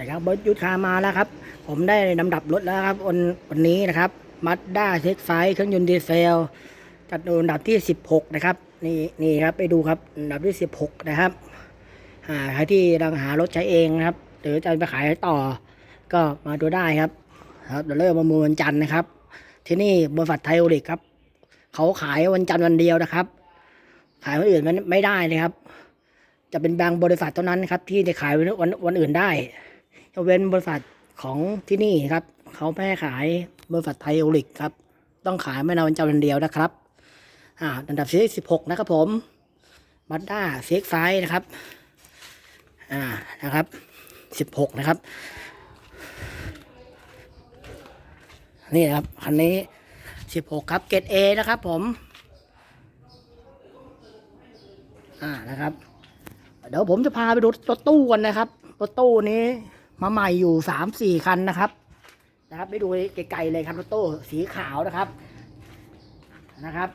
นะครับเบิร์ดยุทธคามาแล้วครับ ผมได้ลำดับรถแล้วครับวันวันนี้นะครับมัดด้าเซ็กไฟเครื่องยนต์ดีเซลจัดโดอันดับที่ 16 นะครับ นี่นี่ครับไปดูครับอันดับที่ 16 นะครับอ่าใครที่รังหารถใช้เองนะครับ หรือจะไปขายต่อ ก็มาดูได้ครับ ครับเดี๋ยวเริ่มประมูลวันจันทร์นะครับ ที่นี่บริษัทไทโอลิกครับ เขาขายวันจันทร์วันเดียวนะครับ ขายวันอื่นมันไม่ได้เลยครับ จะเป็นบางบริษัทเท่านั้นครับ ที่จะขายวันวันวันอื่นได้ ยกเว้นบริษัทของที่นี่ครับเขาไม่ขายบริษัทไทยโอลิกครับ ต้องขายไม่นานวันจันทร์วันเดียวนะครับอ่าอันดับที่สิบหกนะครับผมบัตด้าเซ็กไฟนะครับอ่านะครับสิบหกนะครับ นี่นะครับคันนี้สิบหกครับเกตเอนะครับผมอ่านะครับ เดี๋ยวผมจะพาไปดูรถตู้กันนะครับรถตู้นี้ มาใหม่อยู่สามสี่คันนะครับ นะครับไปดูไกลๆเลยครับรถตู้สีขาวนะครับนะครับ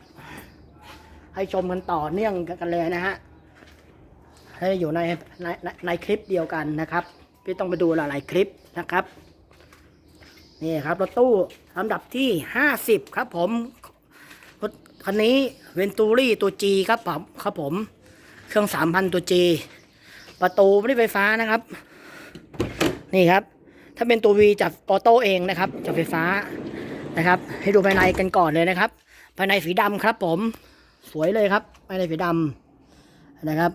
ให้ชมกันต่อเนื่องกันเลยนะฮะให้อยู่ในในในคลิปเดียวกันนะครับพี่ต้องไปดูหลายๆคลิปนะครับนี่ครับรถตู้ลำดับที่ห้าสิบครับผมรถคันนี้เวนตูรี่ตัวจีครับผมครับผม เครื่องสามพันตัว G ประตูไม่ได้ไฟฟ้านะครับ นี่ครับ ถ้าเป็นตัว V จากออโต้เองนะครับจากไฟฟ้านะครับ ให้ดูภายในกันก่อนเลยนะครับ ภายในสีดำครับ ผมสวยเลยครับ ภายในสีดำนะครับ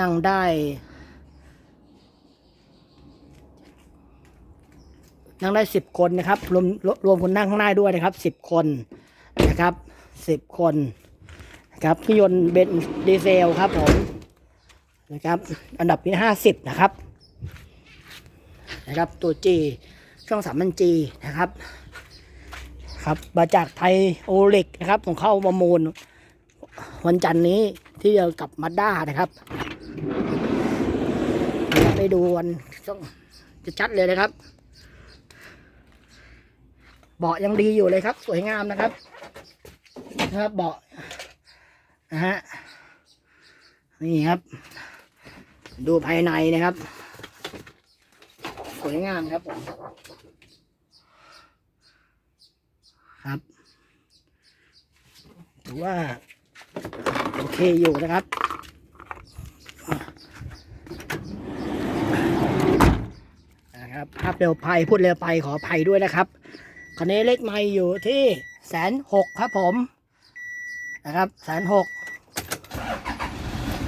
นั่งได้นั่งได้สิบคนนะครับ รวมรวมคนนั่งข้างหน้าด้วยนะครับสิบคนนะครับสิบคนนะครับเครื่องยนต์เบนดีเซลครับผมนะครับ อันดับที่ห้าสิบนะครับ นะครับ ตัว G เครื่องสามพัน G นะครับ ครับมาจากไทยโอเล็กนะครับของเข้าประมูลวันจันทร์นี้ที่เดียวกับมาด้านะครับไปดูวันต้องจะชัดเลยนะครับ เบาะยังดีอยู่เลยครับ สวยงามนะครับนะครับเบาะนะฮะนี่ครับ ดูภายในนะครับ วยงามครับผม ครับถือว่า โอเคอยู่นะครับนะครับภาพเร็วไปพูดเร็วไปขออภัยด้วยนะครับคันนี้เลขไม่อยู่ที่แสนหกครับผม นะครับแสนหก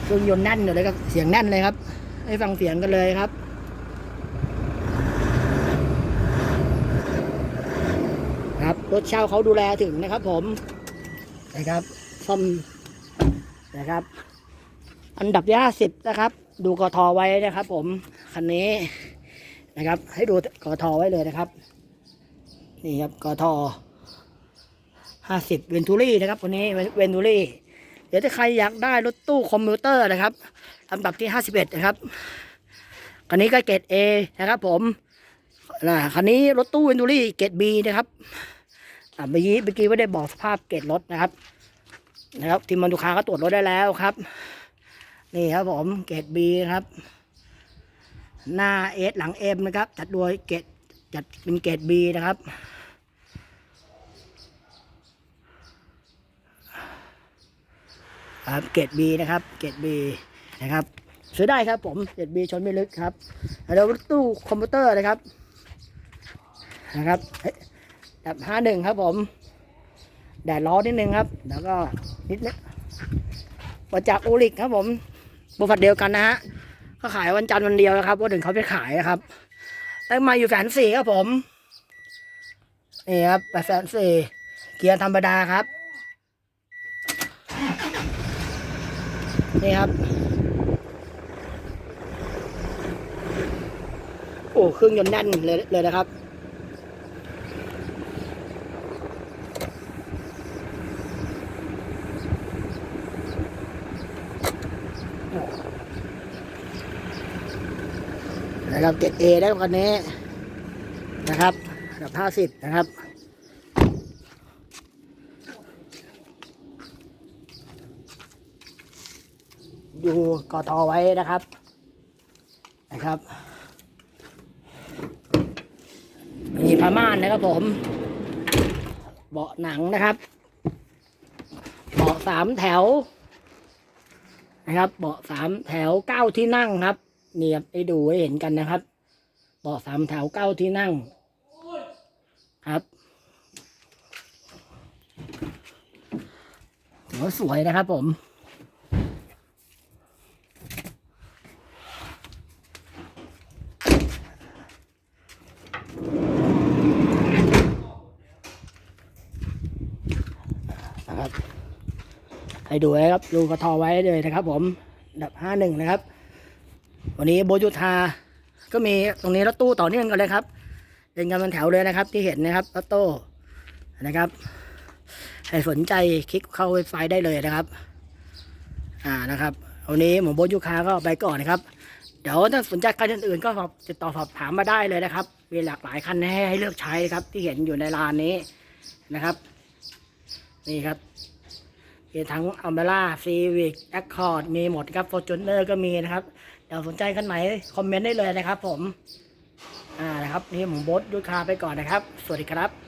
เครื่องยนต์แน่นอยู่เลยครับเสียงแน่นเลยครับ ให้ฟังเสียงกันเลยครับ รถเช่าเขาดูแลถึงนะครับ ผมนะครับซ่อมนะครับ อันดับที่าสิบนะครับ ดูกทอไว้นะครับ ผมคันนี้นะครับ ให้ดูกทอไว้เลยนะครับ นี่ครับกทอห้าสิบเวนทูรี่นะครับคนนี้เวนทูรี่เดี๋ยวถ้าใครอยากได้รถตู้คอมพิวเตอร์นะครับลำดับที่ห้าสิบเอ็ดนะครับคันนี้ก็เกรดเอนะครับ ผมนะคันนี้รถตู้เวนทูรี่เกรดบีนะครับ อะเมื่อกี้เมื่อกี้ไม่ได้บอกสภาพเกรดรถนะครับ นะครับทีมมันลูกค้าก็ตรวจรถได้แล้วครับ นี่ครับผมเกรดบีครับ หน้าเอสหลังเอ็มนะครับ จัดโดยเกรดจัดเป็นเกรดบีนะครับครับเกรดบีนะครับ เกรดบีนะครับซื้อได้ครับผมเกรดบีชนไม่ลึกครับแล้วรถตู้คอมพิวเตอร์นะครับนะครับ ดับห้าหนึ่งครับผม แดดร้อนนิดนึงครับ แล้วก็นิดนึงมาจากอูริกครับผมบริษัทเดียวกันนะฮะเขาขายวันจันทร์วันเดียวนะครับว่าถึงเขาไปขายนะครับได้มาอยู่แสนสี่ครับผมนี่ครับแปดแสนสี่เกียร์ธรรมดาครับนี่ครับโอ้เครื่องยนต์แน่นเลยเลยนะครับ นะครับเกรดเอได้คันนี้นะครับระดับห้าสิบนะครับดูกอทอไว้นะครับนะครับมีผ้าม่านนะครับผม เบาะหนังนะครับ เบาะสามแถวนะครับ เบาะสามแถวเก้าที่นั่งครับ เนี่ครับให้ดูให้เห็นกันนะครับเบาะสามแถวเก้าที่นั่ง ครับถือว่าสวยนะครับผมนะครับให้ดูนะครับดูกระทอไว้เลยนะครับผมดับห้าหนึ่งนะครับ วันนี้โบยุทาก็มีตรงนี้รถตู้ต่อเนื่องกันเลยครับเดินกันเป็นแถวเลยนะครับ ที่เห็นนะครับรถตู้นะครับใครสนใจคลิกเข้าเว็บไซต์ได้เลยนะครับ อ่านะครับวันนี้หมูโบยุคาก็ไปก่อนนะครับ เดี๋ยวถ้าสนใจคันอื่นๆก็สอบติดต่อสอบถามมาได้เลยนะครับ มีหลากหลายคันให้ให้เลือกใช้ครับ ที่เห็นอยู่ในร้านนี้นะครับ นี่ครับ มีทั้งอัลเบล่าซีวิกแอคคอร์ดมีหมดครับฟอร์จูเนอร์ก็มีนะครับเดี๋ยวสนใจคันไหน คอมเมนต์ได้เลยนะครับผม อ่านะครับ นี่ผมบดยุทธคาไปก่อนนะครับ สวัสดีครับ